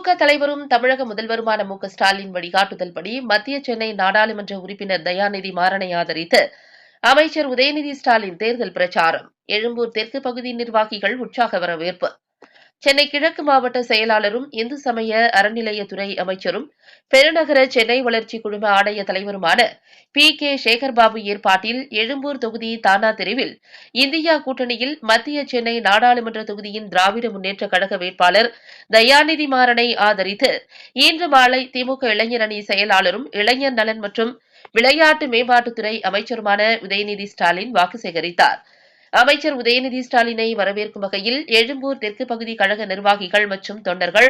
திமுக தலைவரும் தமிழக முதல்வருமான மு ஸ்டாலின் வழிகாட்டுதல்படி மத்திய சென்னை நாடாளுமன்ற உறுப்பினர் தயாநிதி மாறனை ஆதரித்து அமைச்சர் உதயநிதி ஸ்டாலின் தேர்தல் பிரச்சாரம். எழும்பூர் தெற்கு பகுதி நிர்வாகிகள் உற்சாக வரவேற்பு. சென்னை கிழக்கு மாவட்ட செயலாளரும் இந்து சமய அறநிலையத்துறை அமைச்சரும் பெருநகர சென்னை வளர்ச்சி குழும ஆணைய தலைவருமான பி. கே. சேகர்பாபு ஏற்பாட்டில் எழும்பூர் தொகுதி தானா தெருவில் இந்தியா கூட்டணியில் மத்திய சென்னை நாடாளுமன்ற தொகுதியின் திராவிட முன்னேற்ற கழக வேட்பாளர் தயாநிதி மாறனை ஆதரித்து இன்று மாலை திமுக இளைஞர் அணி செயலாளரும் இளைஞர் நலன் மற்றும் விளையாட்டு மேம்பாட்டுத்துறை அமைச்சருமான உதயநிதி ஸ்டாலின் வாக்கு சேகரித்தார். அமைச்சர் உதயநிதி ஸ்டாலினை வரவேற்கும் வகையில் எழும்பூர் தெற்கு பகுதி கழக நிர்வாகிகள் மற்றும் தொண்டர்கள்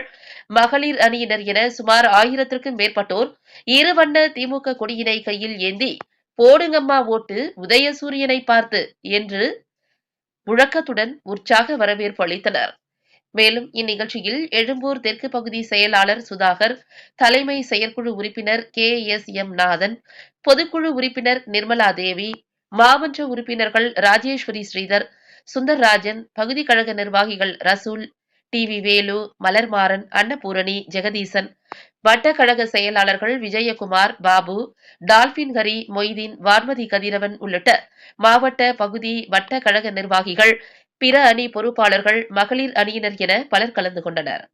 மகளிர் அணியினர் என சுமார் ஆயிரத்திற்கும் மேற்பட்டோர் இருவண்ண திமுக கொடியினை கையில் ஏந்தி போடுங்கம்மா ஓட்டு உதயசூரியனை பார்த்து என்று முழக்கத்துடன் உற்சாக வரவேற்பு அளித்தனர். மேலும் இந்நிகழ்ச்சியில் எழும்பூர் தெற்கு பகுதி செயலாளர் சுதாகர் தலைமை செயற்குழு உறுப்பினர் கே எஸ் எம் நாதன் பொதுக்குழு உறுப்பினர் நிர்மலா தேவி மாமன்ற உறுப்பினர்கள் ராஜேஸ்வரி ஸ்ரீதர் சுந்தர்ராஜன் பகுதி கழக நிர்வாகிகள் ரசூல் டி வி வேலு மலர்மாறன் அன்னபூரணி ஜெகதீசன் வட்டக்கழக செயலாளர்கள் விஜயகுமார் பாபு டால்பின் ஹரி மொய்தீன் வான்மதி கதிரவன் உள்ளிட்ட மாவட்ட பகுதி வட்ட கழக நிர்வாகிகள் பிற அணி பொறுப்பாளர்கள் மகளிர் அணியினர் என பலர் கலந்து கொண்டனர்.